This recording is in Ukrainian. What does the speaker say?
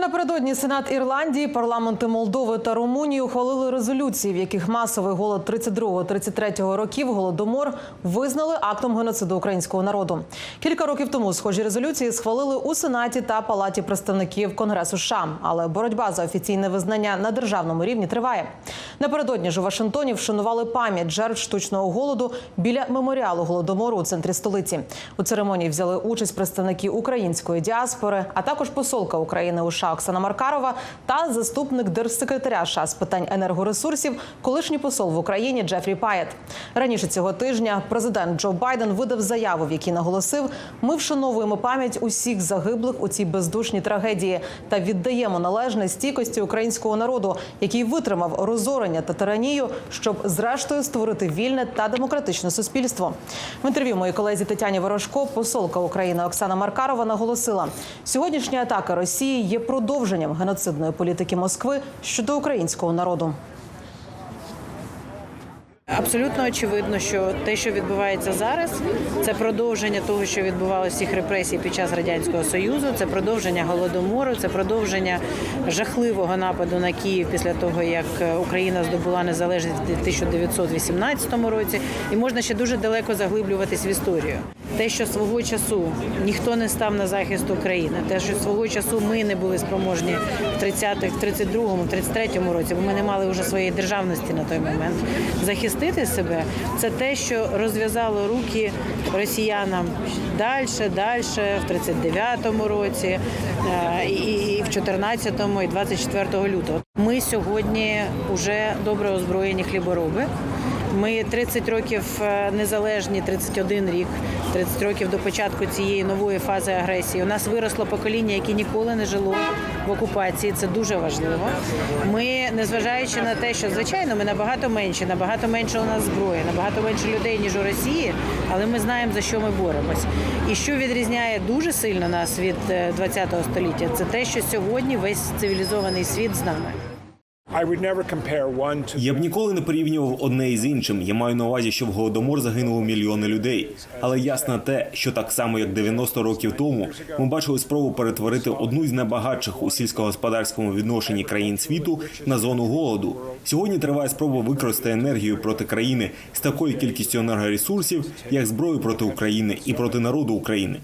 Напередодні Сенат Ірландії, парламенти Молдови та Румунії ухвалили резолюції, в яких масовий голод 32-33 років голодомор визнали актом геноциду українського народу. Кілька років тому схожі резолюції схвалили у Сенаті та Палаті представників Конгресу США. Але боротьба за офіційне визнання на державному рівні триває. Напередодні ж у Вашингтоні вшанували пам'ять жертв штучного голоду біля меморіалу голодомору у центрі столиці. У церемонії взяли участь представники української діаспори, а також посолка України у США Оксана Маркарова та заступник держсекретаря США з питань енергоресурсів, колишній посол в Україні Джефрі Паєт. Раніше цього тижня президент Джо Байден видав заяву, в якій наголосив: ми вшановуємо пам'ять усіх загиблих у цій бездушній трагедії та віддаємо належне стійкості українського народу, який витримав розорення та тиранію, щоб зрештою створити вільне та демократичне суспільство. В інтерв'ю моїй колезі Тетяні Ворожко, посолка України Оксана Маркарова наголосила: сьогоднішня атака Росії є продовженням геноцидної політики Москви щодо українського народу. Абсолютно очевидно, що те, що відбувається зараз, це продовження того, що відбувалося всіх репресій під час радянського союзу. Це продовження голодомору, це продовження жахливого нападу на Київ після того, як Україна здобула незалежність в 1918 році, і можна ще дуже далеко заглиблюватись в історію. Те, що свого часу ніхто не став на захист України, те, що свого часу ми не були спроможні в 30-х, в 32-му, в 33-му році, бо ми не мали вже своєї державності на той момент. Захистити себе це те, що розв'язало руки росіянам далі, далі, в 39-му році, е, і в 14-му, і 24 лютого. Ми сьогодні вже добре озброєні хлібороби. Ми 30 років е, незалежні, 31 рік, 30 років до початку цієї нової фази агресії. У нас виросло покоління, яке ніколи не жило в окупації. Це дуже важливо. Ми, незважаючи на те, що звичайно ми набагато менші, набагато менше у нас зброї, набагато менше людей ніж у Росії, але ми знаємо за що ми боремось. І що відрізняє дуже сильно нас від 20-го століття, це те, що сьогодні весь цивілізований світ з нами. Я б ніколи не порівнював одне із іншим. Я маю на увазі, що в голодомор загинуло мільйони людей. Але ясно те, що так само як 90 років тому, ми бачили спробу перетворити одну з найбагатших у сільськогосподарському відношенні країн світу на зону голоду. Сьогодні триває спроба використати енергію проти країни з такою кількістю енергоресурсів, як зброю проти України і проти народу України.